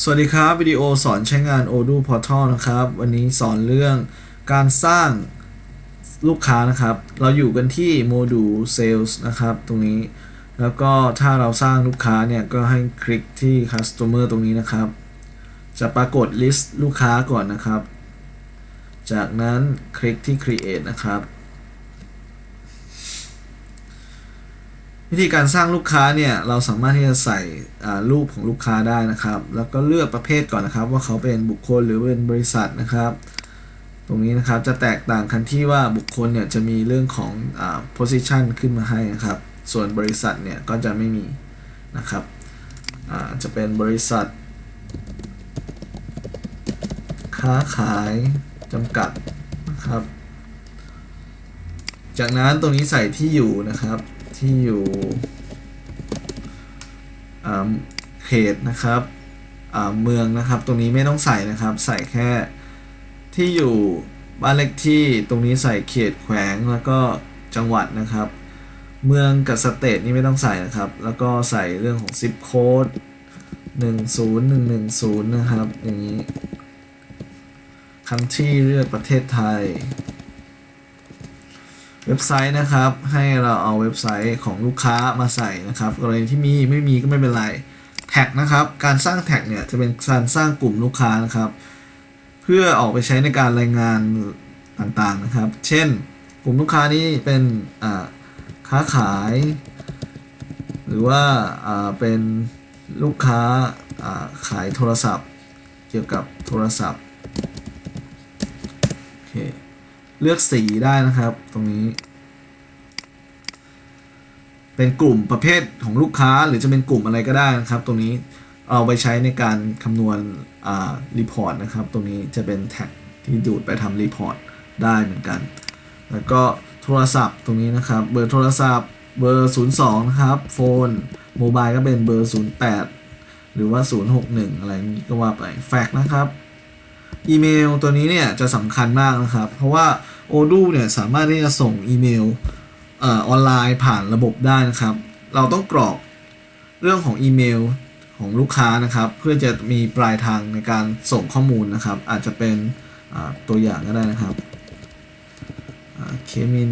สวัสดีครับ วิดีโอสอนใช้งาน Odoo Portal นะครับ วันนี้สอนเรื่องการสร้างลูกค้านะครับ เราอยู่กันที่โมดูล Sales นะครับ ตรงนี้ แล้วก็ถ้าเราสร้างลูกค้าเนี่ย ก็ให้คลิกที่ Customer ตรงนี้นะครับ จะปรากฏ list ลูกค้าก่อนนะครับ จากนั้นคลิกที่ Create นะครับ วิธีการสร้างลูกค้าเนี่ยเราสามารถที่จะใส่รูปของลูกค้าได้นะครับ แล้วก็เลือกประเภทก่อนนะครับ ว่าเขาเป็นบุคคลหรือเป็นบริษัทนะครับ ตรงนี้นะครับจะแตกต่างกันที่ว่าบุคคลเนี่ยจะมีเรื่องของอ position ขึ้นมาให้นะครับ ส่วนบริษัทเนี่ยก็จะไม่มีนะครับจะเป็นบริษัท ค้าขายจำกัดนะครับ จากนั้นตรงนี้ใส่ที่อยู่นะครับ ที่อยู่เขตนะครับเมืองนะครับ ตรงนี้ไม่ต้องใส่นะครับ ใส่แค่ที่อยู่บ้านเลขที่ตรงนี้ใส่เขตแขวงแล้วก็จังหวัดนะครับ เมืองกับสเตทนี่ไม่ต้องใส่นะครับ แล้วก็ใส่เรื่องของซิปโค้ด10110 นะครับ อย่างนี้คันที่เลือกประเทศไทย เว็บไซต์นะครับ ให้เราเอาเว็บไซต์ของลูกค้ามาใส่นะครับ กรณีที่มีไม่มีก็ไม่เป็นไรแท็กนะครับ การสร้างแท็กเนี่ยจะเป็นการสร้างกลุ่มลูกค้านะครับ เพื่อออกไปใช้ในการรายงานต่างๆนะครับ เช่น กลุ่มลูกค้านี้เป็นค้าขาย หรือว่าเป็นลูกค้าขายโทรศัพท์ เกี่ยวกับโทรศัพท์โอเค เลือกสีได้นะครับ ตรงนี้ เป็นกลุ่มประเภทของลูกค้าหรือจะเป็นกลุ่มอะไรก็ได้นะครับ ตรงนี้เอาไปใช้ในการคำนวณอ่ารีพอร์ตนะครับ ตรงนี้จะเป็นแท็กที่ดูดไปทำรีพอร์ตได้เหมือนกัน แล้วก็โทรศัพท์ตรงนี้นะครับ เบอร์โทรศัพท์เบอร์ 02 นะครับ โฟนโมบายก็เป็นเบอร์ 08 หรือว่า 061 อะไรนี้ก็ว่าไป แฟกนะครับ อีเมลตัวนี้เนี่ยจะสำคัญมากนะครับ เพราะว่า Odoo เนี่ยสามารถที่จะส่งอีเมลออนไลน์ผ่านระบบได้นะครับ เราต้องกรอกเรื่องของอีเมลของลูกค้านะครับ เพื่อจะมีปลายทางในการส่งข้อมูลนะครับ อาจจะเป็นตัวอย่างก็ได้นะครับเคมิน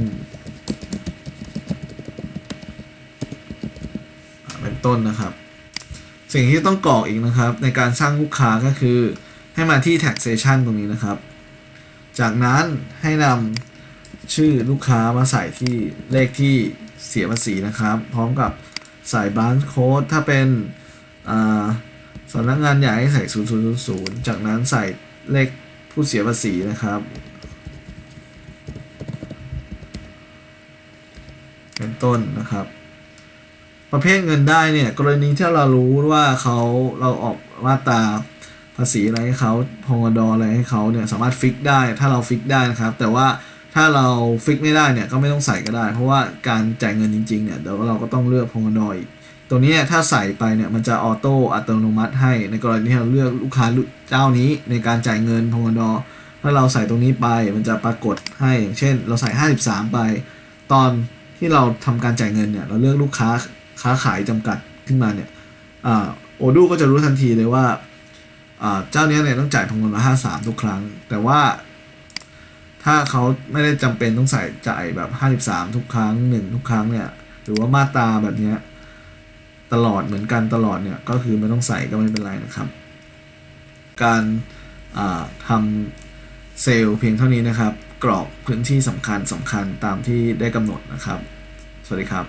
เป็นต้นนะครับ สิ่งที่ต้องกรอกอีกนะครับ ในการสร้างลูกค้าก็คือ ให้มาที่ taxation ตรงนี้นะครับ จากนั้นให้นำชื่อลูกค้ามาใส่ที่เลขที่เสียภาษีนะครับ พร้อมกับใส่ branch code ถ้าเป็นสำนักงานใหญ่ให้ใส่0000 จากนั้นใส่เลขผู้เสียภาษีนะครับเป็นต้นนะครับ ประเภทเงินได้เนี่ยกรณีที่เรารู้ว่าเขาเราออกมาตราาษีอะไรให้เขาพงดออะไรให้เขาเนี่ยสามารถฟิกได้ถ้าเราฟิกได้นะครับ แต่ว่าถ้าเราฟิกไม่ได้เนี่ยก็ไม่ต้องใส่ก็ได้ เพราะว่าการจ่ายเงินจริงๆเนี่ยเดี๋ยวเราก็ต้องเลือกพงดอยตัวนี้ถ้าใส่ไปเนี่ยมันจะออโต้อัตโนมัติให้ในกรณีที่เราเลือกลูกค้าเจ้านี้ในการจ่ายเงินพงดอถ้าเราใส่ตรงนี้ไปมันจะปรากฏให้อย่างเช่น เราใส่ 53 ไป ตอนที่เราทำการจ่ายเงินเนี่ยเราเลือกลูกค้าค้าขายจำกัดขึ้นมาเนี่ยโอดูก็จะรู้ทันทีเลยว่า เจ้าเนี้ยเนี่ยต้องจ่ายพงเงินละห้าสามทุกครั้ง แต่ว่าถ้าเขาไม่ได้จำเป็นต้องใส่จ่ายแบบห้าสิบสามทุกครั้งหนึ่งทุกครั้งเนี่ย หรือว่ามาตาแบบนี้ตลอดเหมือนกันตลอดเนี่ยก็คือไม่ต้องใส่ก็ไม่เป็นไรนะครับ การทำเซลล์เพียงเท่านี้นะครับ กรอบพื้นที่สำคัญสำคัญตามที่ได้กำหนดนะครับ สวัสดีครับ